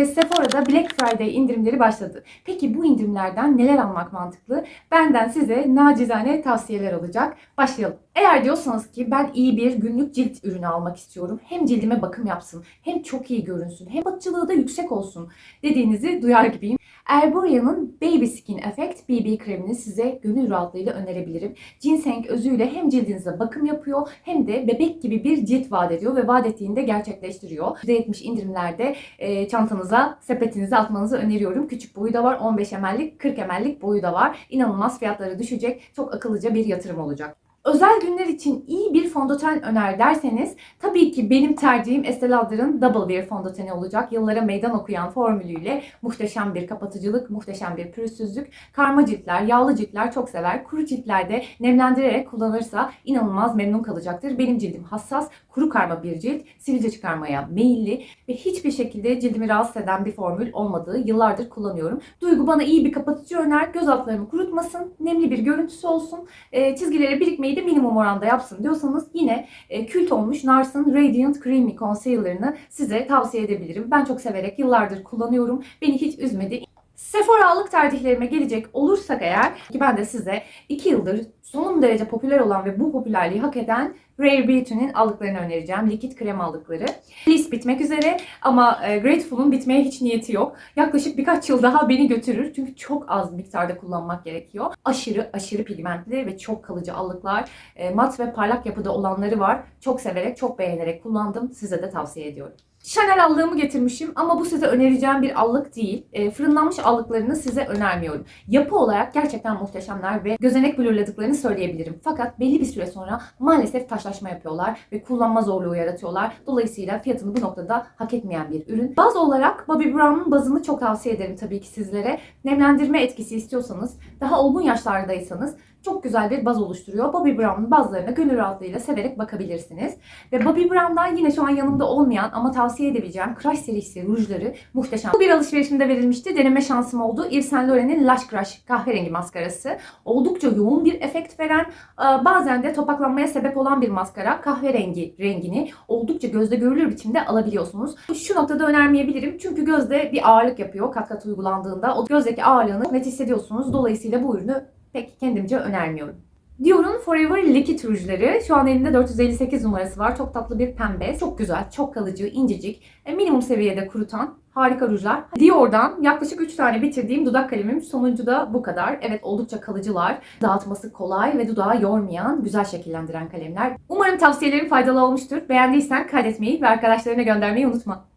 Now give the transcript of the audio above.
ve Sephora'da Black Friday indirimleri başladı. Peki bu indirimlerden neler almak mantıklı? Benden size nacizane tavsiyeler olacak. Başlayalım. Eğer diyorsanız ki ben iyi bir günlük cilt ürünü almak istiyorum. Hem cildime bakım yapsın, hem çok iyi görünsün, hem bakıcılığı da yüksek olsun dediğinizi duyar gibiyim. Erboria'nın Baby Skin Effect BB kremini size gönül rahatlığıyla önerebilirim. Ginseng özüyle hem cildinize bakım yapıyor hem de bebek gibi bir cilt vaat ediyor ve vaat ettiğini de gerçekleştiriyor. %70 indirimlerde e, çantanıza, sepetinize atmanızı öneriyorum. Küçük boyu da var, 15 ml'lik, 40 ml'lik boyu da var. İnanılmaz fiyatları düşecek, çok akıllıca bir yatırım olacak. Özel günler için iyi fondöten öner derseniz tabii ki benim tercihim Estee Lauder'ın Double Wear fondöteni olacak. Yıllara meydan okuyan formülüyle muhteşem bir kapatıcılık, muhteşem bir pürüzsüzlük. Karma ciltler, yağlı ciltler çok sever. Kuru ciltlerde nemlendirerek kullanırsa inanılmaz memnun kalacaktır. Benim cildim hassas, kuru karma bir cilt, sivilce çıkarmaya meyilli ve hiçbir şekilde cildimi rahatsız eden bir formül olmadığı yıllardır kullanıyorum. Duygu bana iyi bir kapatıcı öner, göz altlarımı kurutmasın, nemli bir görüntüsü olsun, e, çizgileri birikmeyi de minimum oranda yapsın diyorsanız yine e, kült olmuş Nars'ın Radiant Creamy Concealer'ını size tavsiye edebilirim. Ben çok severek yıllardır kullanıyorum. Beni hiç üzmedi. Sephora allık tercihlerime gelecek olursak eğer ki ben de size 2 yıldır son derece popüler olan ve bu popülerliği hak eden Rare Beauty'nin aldıklarını önereceğim. Likit krem aldıkları. List bitmek üzere ama e, Grateful'un bitmeye hiç niyeti yok. Yaklaşık birkaç yıl daha beni götürür. Çünkü çok az miktarda kullanmak gerekiyor. Aşırı aşırı pigmentli ve çok kalıcı allıklar. E, mat ve parlak yapıda olanları var. Çok severek, çok beğenerek kullandım. Size de tavsiye ediyorum. Chanel allığımı getirmişim ama bu size önereceğim bir allık değil. E, fırınlanmış allıklarını size önermiyorum. Yapı olarak gerçekten muhteşemler ve gözenek blurladıklarını söyleyebilirim. Fakat belli bir süre sonra maalesef taşlaşma yapıyorlar ve kullanma zorluğu yaratıyorlar. Dolayısıyla fiyatını bu noktada hak etmeyen bir ürün. Baz olarak Bobbi Brown'un bazını çok tavsiye ederim tabii ki sizlere. Nemlendirme etkisi istiyorsanız, daha olgun yaşlardaysanız çok güzel bir baz oluşturuyor. Bobbi Brown'un bazlarına gönül rahatlığıyla severek bakabilirsiniz. Ve Bobbi Brown'dan yine şu an yanımda olmayan ama tavsiye edebileceğim Crush serisi rujları muhteşem. Bu bir alışverişimde verilmişti. Deneme şansım oldu. Yves Saint Laurent'in Lush Crush kahverengi maskarası. Oldukça yoğun bir efekt veren, e, bazen de topaklanmaya sebep olan bir maskara. Kahverengi rengini oldukça gözde görülür biçimde alabiliyorsunuz. Şu noktada önermeyebilirim. Çünkü gözde bir ağırlık yapıyor kat kat uygulandığında. O gözdeki ağırlığını net hissediyorsunuz. Dolayısıyla bu ürünü pek kendimce önermiyorum. Dior'un Forever Liquid rujları. Şu an elimde 458 numarası var. Çok tatlı bir pembe. Çok güzel, çok kalıcı, incecik. e, Minimum seviyede kurutan harika rujlar. Dior'dan yaklaşık 3 tane bitirdiğim dudak kalemim. Sonuncu da bu kadar. Evet oldukça kalıcılar. Dağıtması kolay ve dudağı yormayan, güzel şekillendiren kalemler. Umarım tavsiyelerim faydalı olmuştur. Beğendiysen kaydetmeyi ve arkadaşlarına göndermeyi unutma.